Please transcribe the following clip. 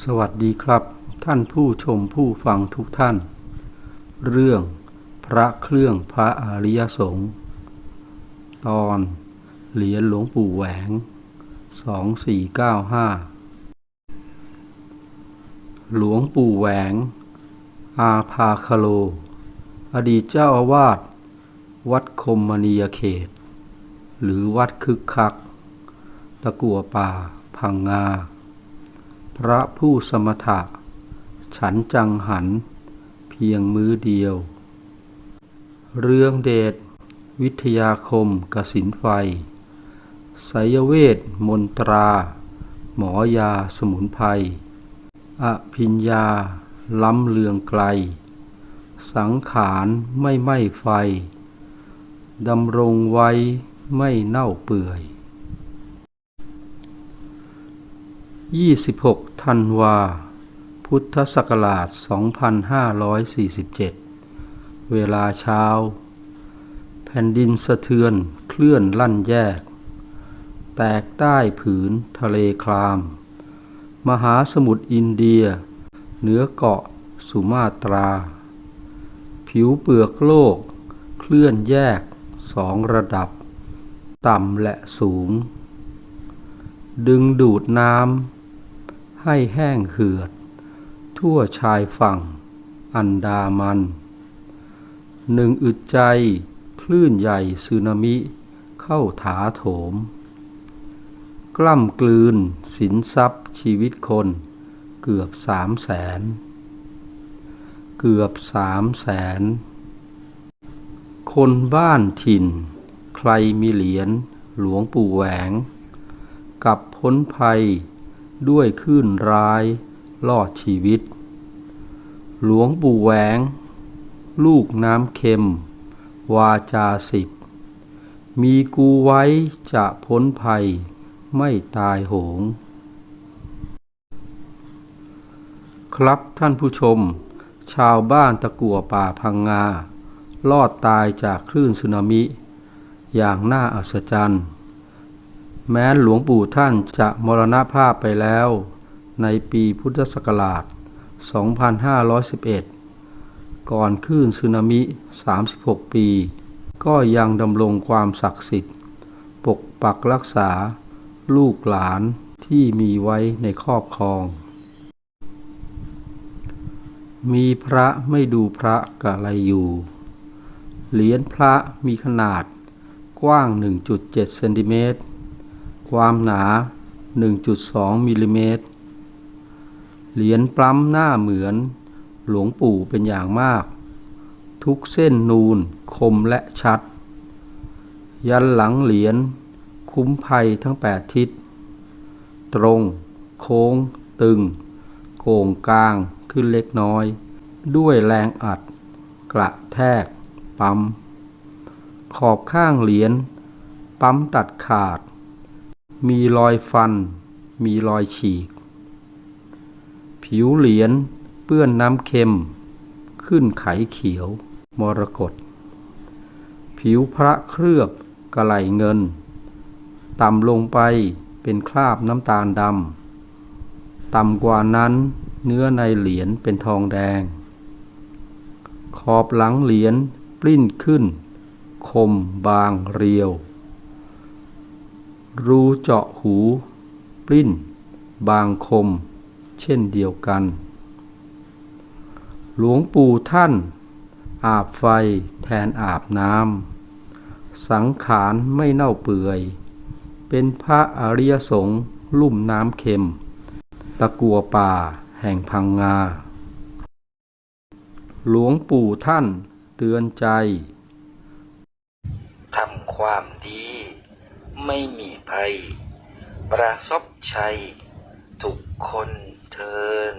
สวัสดีครับ ท่านผู้ชมผู้ฟังทุกท่าน เรื่องพระเครื่องพระอริยสงฆ์ตอนเหรียญหลวงปู่แหวง 2495 หลวงปู่แหวง อาภาคโล อดีตเจ้าอาวาส วัดคมมณียเขต หรือวัดคึกคัก ตะกัวป่า พังงา พระผู้สมถะ ฉันจังหัน เพียงมื้อเดียว เรื่องเดช วิทยาคมกสินไฟไสยเวทมนตรา หมอยาสมุนไพรอภิญญา ล้ำเลืองไกล สังขารไม่ไหม้ไฟ ดำรงไว้ไม่เน่าเปื่อย 26 ธันวา พุทธศักราช 2547 เวลาเช้า แผ่นดินสะเทือนเคลื่อนลั่นแยก แตกใต้ผืนทะเลคลาม มหาสมุทรอินเดีย เหนือเกาะสุมาตรา ผิวเปลือกโลก เคลื่อนแยกสองระดับ ต่ำและสูงดึงดูดน้ำ ให้แห้งเหือด ทั่วชายฝั่ง อันดามัน หนึ่งอึดใจ คลื่นใหญ่สึนามิ เข้าถาโถม กล้ำกลืนสินทรัพย์ชีวิตคนเกือบสามแสน เกือบสามแสน คนบ้านถิ่น ใครมีเหรียญหลวงปู่แหวง กับพ้นภัย ด้วยคลื่นร้ายลอดชีวิต หลวงปู่แหวง ลูกน้ำเค็ม วาจาสิบ มีกูไว้จะพ้นภัยไม่ตายโหง ครับท่านผู้ชม ชาวบ้านตะกัวป่าพังงา ลอดตายจากคลื่นสึนามิ อย่างน่าอัศจรรย์ แม้หลวงปู่ท่านจะมรณภาพไปแล้ว ในปีพุทธศักราช 2511 ก่อนคลื่นสึนามิ 36 ปี ก็ยังดำรงความศักดิ์สิทธิ์ ปกปักรักษา ลูกหลานที่มีไว้ในครอบครอง มีพระไม่ดูพระกะไรอยู่ เหรียญพระมีขนาดกว้าง 1.7 เซนติเมตร ความหนา 1.2มิลลิเมตร เหรียญปล้ำหน้าเหมือนหลวงปู่เป็นอย่างมาก ทุกเส้นนูนคมและชัด ยันหลังเหรียญคุ้มภัยทั้งแปดทิศ ตรง โค้ง ตึง โก่งกลางขึ้นเล็กน้อย ด้วยแรงอัด กระแทก ปั๊ม ขอบข้างเหรียญ ปั๊มตัดขาด มีรอยฟัน มีรอยฉีก ผิวเหรียญเปื้อนน้ำเค็ม ขึ้นไขเขียว มรกตผิวพระเคลือบกระไหลเงิน ต่ำลงไปเป็นคราบน้ำตาลดำ ต่ำกว่านั้นเนื้อในเหรียญเป็นทองแดง ขอบหลังเหรียญปลิ้นขึ้น คมบางเรียว รูเจาะหู ปลิ้น บางคม เช่นเดียวกัน หลวงปู่ท่าน อาบไฟแทนอาบน้ำ สังขารไม่เน่าเปื่อย เป็นพระอริยสงฆ์ลุ่มน้ำเค็ม ตะกัวป่าแห่งพังงา หลวงปู่ท่านเตือนใจ ทำความดี ไม่มีภัย ประสบชัย ทุกคนเทิน